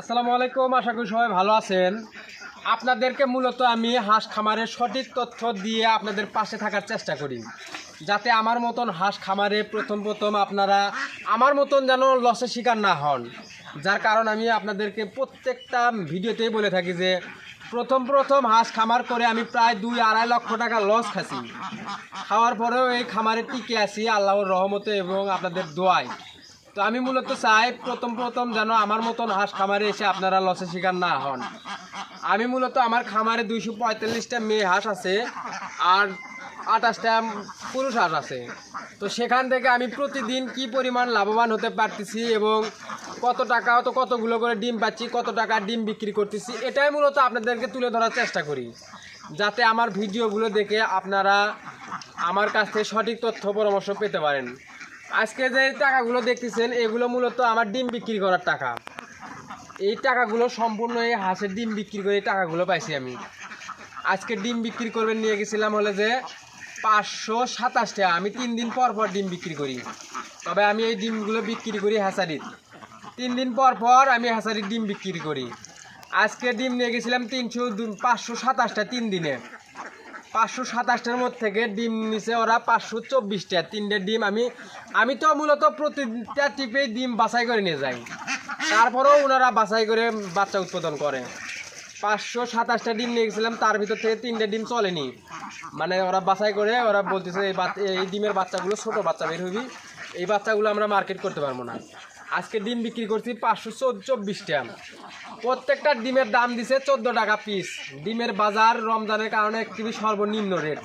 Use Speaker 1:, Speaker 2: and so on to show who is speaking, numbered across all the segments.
Speaker 1: আসসালামু আলাইকুম, আশা করি সবাই ভালো আছেন। আপনাদেরকে মূলত আমি হাঁস খামারের সঠিক তথ্য দিয়ে আপনাদের পাশে থাকার চেষ্টা করি। যাতে আমার মতন হাঁস খামারে প্রথম প্রথম আপনারা আমার মতন যেন লসের শিকার না হন। যার কারণ আমি আপনাদেরকে প্রত্যেকটা ভিডিওতেই বলে থাকি যে, প্রথম প্রথম হাঁস খামার করে আমি প্রায় দুই আড়াই লক্ষ টাকা লস খাচ্ছি। খাওয়ার পরেও এই খামারে টিকে আছি, আল্লাহর রহমতে এবং আপনাদের দোয়ায়। তো আমি মূলত চাই প্রথম প্রথম যেন আমার মতন হাঁস খামারে এসে আপনারা লসের শিকার না হন। আমি মূলত আমার খামারে দুইশো পঁয়তাল্লিশটা মেয়ে হাঁস আছে আর আঠাশটা পুরুষ হাঁস আছে। তো সেখান থেকে আমি প্রতিদিন কি পরিমাণ লাভবান হতে পারতেছি এবং কত টাকা, তো কতগুলো করে ডিম পাচ্ছি, কত টাকা ডিম বিক্রি করতেছি, এটাই মূলত আপনাদেরকে তুলে ধরার চেষ্টা করি। যাতে আমার ভিডিওগুলো দেখে আপনারা আমার কাছ থেকে সঠিক তথ্য পরামর্শ পেতে পারেন। আজকে যে টাকাগুলো দেখতেছেন, এগুলো মূলত আমার ডিম বিক্রি করার টাকা। এই টাকাগুলো সম্পূর্ণ এই হাঁসের ডিম বিক্রি করে এই টাকাগুলো পাইছি আমি। আজকে ডিম বিক্রি করবেন নিয়ে গেছিলাম হলে যে পাঁচশো সাতাশ টাকা। আমি তিন দিন পর পর ডিম বিক্রি করি। তবে আমি এই ডিমগুলো বিক্রি করি হ্যাসারির তিন দিন পর পর আমি হ্যাসারির ডিম বিক্রি করি। আজকে ডিম নিয়ে গেছিলাম তিনশো পাঁচশো সাতাশটা তিন দিনে। পাঁচশো সাতাশটার মধ্যে থেকে ডিম নিছে ওরা পাঁচশো চব্বিশটা। তিনটে ডিম আমি আমি তো মূলত প্রতিটা টিপেই ডিম বাছাই করে নিয়ে যাই। তারপরেও ওনারা বাছাই করে বাচ্চা উৎপাদন করে। পাঁচশো সাতাশটা ডিম নিয়ে গেছিলাম, তার ভিতর থেকে তিনটে ডিম চলেনি। মানে ওরা বাছাই করে, ওরা বলতেছে, এই এই ডিমের বাচ্চাগুলো ছোট বাচ্চা, বের হবি। এই বাচ্চাগুলো আমরা মার্কেট করতে পারব না। আজকে ডিম বিক্রি করছি পাঁচশো চব্বিশটা। প্রত্যেকটা ডিমের দাম দিছে চোদ্দ টাকা পিস ডিমের বাজার রমজানের কারণে একটি সর্বনিম্ন রেট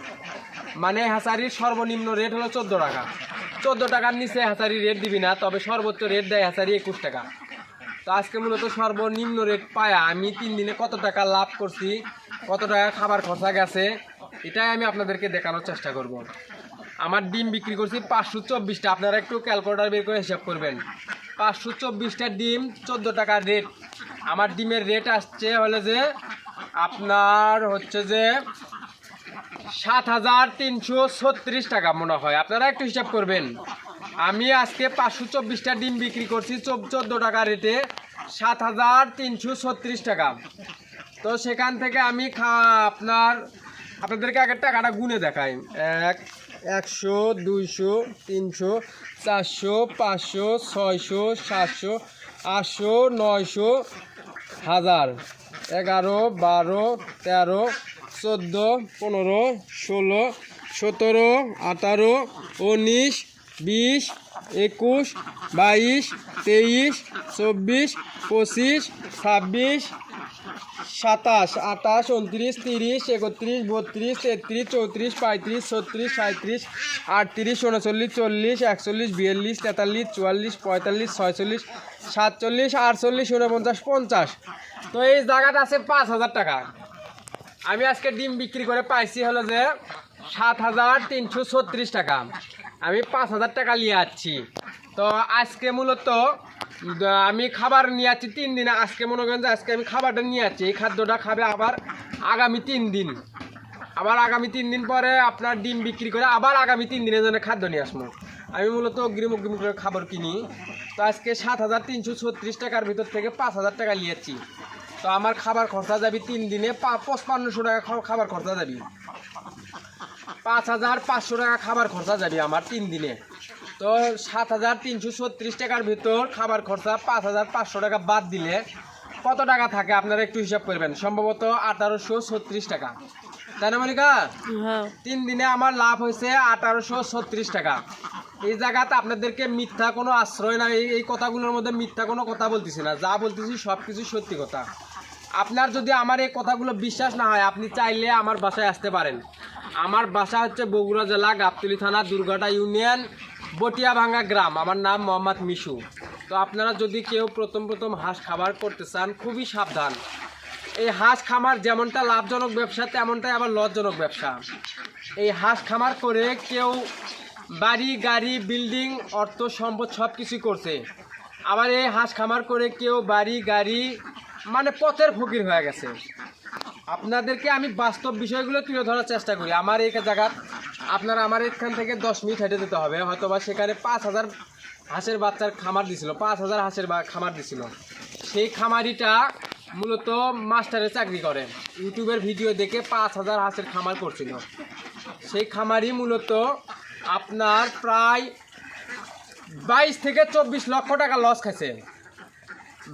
Speaker 1: মানে হাসারির সর্বনিম্ন রেট হলো চোদ্দ টাকা। চোদ্দ টাকার নিচে হাসারি রেট দিবি না, তবে সর্বোচ্চ রেট দেয় হাসারি একুশ টাকা। তো আজকে মূলত সর্বনিম্ন রেট পায়া। আমি তিন দিনে কত টাকা লাভ করছি, কত টাকা খাবার খরচা গেছে, এটাই আমি আপনাদেরকে দেখানোর চেষ্টা করব। আমার ডিম বিক্রি করছি পাঁচশো চব্বিশটা। আপনারা একটু ক্যালকুলেটার বের করে হিসাব করবেন। পাঁচশো চব্বিশটা ডিম, চোদ্দ টাকার রেট আমার ডিমের রেট আসছে হলে যে আপনার হচ্ছে যে সাত হাজার তিনশো ছত্রিশ টাকা মনে হয়। আপনারা একটু হিসাব করবেন। আমি আজকে পাঁচশো চব্বিশটা ডিম বিক্রি করছি চোদ্দ টাকা রেটে সাত হাজার তিনশো ছত্রিশ টাকা। তো সেখান থেকে আমি খা আপনার আপনাদেরকে আগের টাকাটা গুনে দেখাই। এক একশো, দুইশো, তিনশো, চারশো, পাঁচশো, ছয়শো, সাতশো, আটশো, নয়শো, হাজার। এগারো, বারো, তেরো, চোদ্দ, পনেরো, ষোলো, সতেরো, আঠারো, উনিশ, বিশ, একুশ, বাইশ, তেইশ, চব্বিশ, পঁচিশ, ছাব্বিশ সাতাশ, আঠাশ উনত্রিশ তিরিশ, একত্রিশ, বত্রিশ, তেত্রিশ, চৌত্রিশ, পঁয়ত্রিশ, ছত্রিশ সাঁত্রিশ আটত্রিশ উনচল্লিশ চল্লিশ, একচল্লিশ, বিয়াল্লিশ, তেতাল্লিশ, চুয়াল্লিশ, পঁয়তাল্লিশ, ছয়চল্লিশ, সাতচল্লিশ, আটচল্লিশ উনপঞ্চাশ পঞ্চাশ। তো এই জায়গাটা আছে পাঁচ হাজার টাকা। আমি আজকে ডিম বিক্রি করে পাইছি হলো যে সাত হাজার তিনশো ছত্রিশ টাকা। আমি পাঁচ হাজার টাকা নিয়ে যাচ্ছি তো আজকে মূলত আমি খাবার নিয়ে যাচ্ছি তিন দিন, আজকে মনে করেন যে আজকে আমি খাবারটা নিয়ে যাচ্ছি এই খাদ্যটা খাবে আবার আগামী তিন দিন। আবার আগামী তিন দিন পরে আপনার ডিম বিক্রি করে আবার আগামী তিন দিনের জন্য খাদ্য নিয়ে আসব। আমি মূলত অগ্রিম অগ্রিম করে খাবার কিনি। তো আজকে সাত হাজার তিনশো ছত্রিশ টাকার ভিতর থেকে পাঁচ হাজার টাকা নিয়েছি তো আমার খাবার খরচা যাবি তিন দিনে পঁচপান্নশো টাকা খাবার খরচা যাবি। পাঁচ হাজার পাঁচশো টাকা খাবার খরচা যাবে আমার তিন দিনে। তো সাত হাজার তিনশো ছত্রিশ টাকার ভিতর খাবার খরচা পাঁচ হাজার পাঁচশো টাকা বাদ দিলে কত টাকা থাকে আপনারা একটু হিসাব করবেন? সম্ভবত আঠারোশো ছত্রিশ টাকা। তাই না মনিকা?
Speaker 2: হ্যাঁ।
Speaker 1: তিন দিনে আমার লাভ হয়েছে আঠারোশো ছত্রিশ টাকা। এই জায়গাতে আপনাদেরকে মিথ্যা কোনো আশ্রয় না এই এই কথাগুলোর মধ্যে মিথ্যা কোনো কথা বলতেছি না। যা বলতেছি সব কিছু সত্যি কথা। আপনার যদি আমার এই কথাগুলো বিশ্বাস না হয় আপনি চাইলে আমার বাসায় আসতে পারেন। আমার বাসা হচ্ছে বগুড়া জেলা গাবতলি থানা দুর্গাটা ইউনিয়ন। বটিয়াভাঙ্গা গ্রাম, আমার নাম মোহাম্মদ মিশু। তো আপনারা যদি কেউ প্রথম প্রথম হাঁস খাবার করতে চান, খুবই সাবধান। এই হাঁস খামার যেমনটা লাভজনক ব্যবসা, তেমনটাই আবার লজ্জনক ব্যবসা। এই হাঁস খামার করে কেউ বাড়ি, গাড়ি, বিল্ডিং, অর্থ, সম্পদ সব কিছুই করছে। আবার এই হাঁস খামার করে কেউ বাড়ি, গাড়ি মানে পথের ফকির হয়ে গেছে। আপনাদেরকে আমি বাস্তব বিষয়গুলো তুলে ধরার চেষ্টা করি। আমার এই জায়গা আপনারা আমার এখান থেকে দশ মিনিট হেঁটে যেতে হবে। হয়তো বা সেখানে পাঁচ হাজার হাঁসের বাচ্চার খামার দিছিল, পাঁচ হাজার হাঁসের খামার দিছিল। সেই খামারিটা মূলত মাস্টারের চাকরি করে। ইউটিউবের ভিডিও দেখে পাঁচ হাজার হাঁসের খামার করছিল। সেই খামারি মূলত আপনার প্রায় বাইশ থেকে চব্বিশ লক্ষ টাকা লস খাইছে।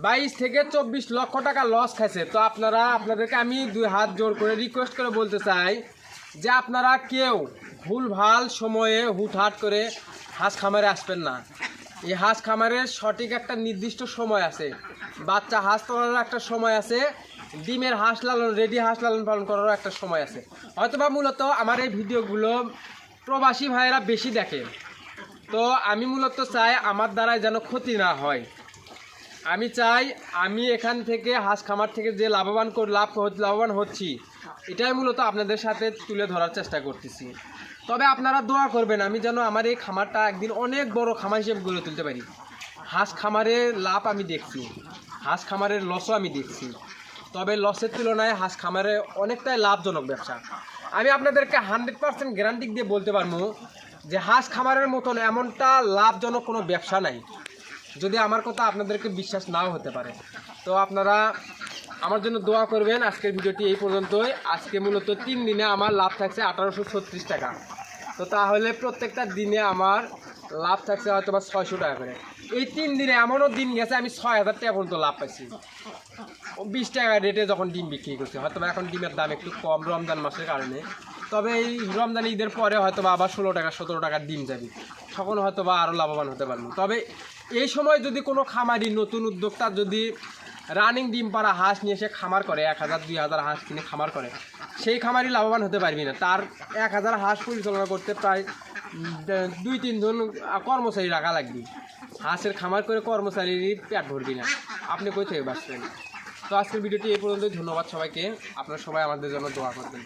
Speaker 1: বাইশ থেকে চব্বিশ লক্ষ টাকা লস খাইছে। তো আপনারা, আপনাদেরকে আমি দুই হাত জোর করে রিকোয়েস্ট করে বলতে চাই যে আপনারা কেউ ভুলভাল সময়ে হুটহাট করে হাঁস খামারে আসবেন না। এই হাঁস খামারের সঠিক একটা নির্দিষ্ট সময় আছে। বাচ্চা হাঁস তোলারও একটা সময় আছে। ডিমের হাঁস লালন, রেডি হাঁস লালন পালন করারও একটা সময় আছে। হয়তোবা মূলত আমার এই ভিডিওগুলো প্রবাসী ভাইয়েরা বেশি দেখে। তো আমি মূলত চাই আমার দ্বারাই যেন ক্ষতি না হয়। আমি চাই আমি এখান থেকে হাঁস খামার থেকে যে লাভবান লাভ লাভবান হচ্ছি, এটাই মূলত আপনাদের সাথে তুলে ধরার চেষ্টা করতেছি। তবে আপনারা দোয়া করবেন, আমি যেন আমার এই খামারটা একদিন অনেক বড় খামার হিসেবে গড়ে তুলতে পারি। হাঁস খামারে লাভ আমি দেখছি, হাঁস খামারের লসও আমি দেখছি। তবে লসের তুলনায় হাঁস খামারে অনেকটাই লাভজনক ব্যবসা। আমি আপনাদেরকে হান্ড্রেড পার্সেন্ট গ্যারান্টি দিয়ে বলতে পারব যে হাঁস খামারের মতন এমনটা লাভজনক কোনো ব্যবসা নাই। যদি আমার কথা আপনাদেরকে বিশ্বাস নাও হতে পারে। তো আপনারা আমার জন্য দোয়া করবেন আজকের ভিডিওটি এই পর্যন্তই। আজকে মূলত তিন দিনে আমার লাভ থাকছে আঠারোশো ছত্রিশ টাকা। তো তাহলে প্রত্যেকটা দিনে আমার লাভ থাকছে হয়তো বা ছয়শো টাকা করে। এই তিন দিনে এমনও দিন গেছে, আমি ছয় হাজার টাকা পর্যন্ত লাভ পাইছি। বিশ টাকা রেটে যখন ডিম বিক্রি করছে হয়তো এখন ডিমের দাম একটু কম রমজান মাসের কারণে। তবে এই রমজান ঈদের পরে হয়তো বা আবার ষোলো টাকা, সতেরো টাকার ডিম যাবে। তখন হয়তো বা আরও লাভবান হতে পারব। তবে এই সময় যদি কোনো খামারি, নতুন উদ্যোক্তা যদি রানিং ডিম পাড়া হাঁস নিয়ে এসে খামার করে, এক হাজার, দুই হাজার হাঁস কিনে খামার করে, সেই খামারি লাভবান হতে পারবি না। তার এক হাজার হাঁস পরিচালনা করতে প্রায় দুই তিনজন কর্মচারী রাখা লাগবে। হাঁসের খামার করে কর্মচারীর পেট ভরবি না। আপনি কই থেকে বাঁচবেন? তো আজকের ভিডিওটি এই পর্যন্তই। ধন্যবাদ সবাইকে। আপনারা সবাই আমাদের জন্য দোয়া করবেন।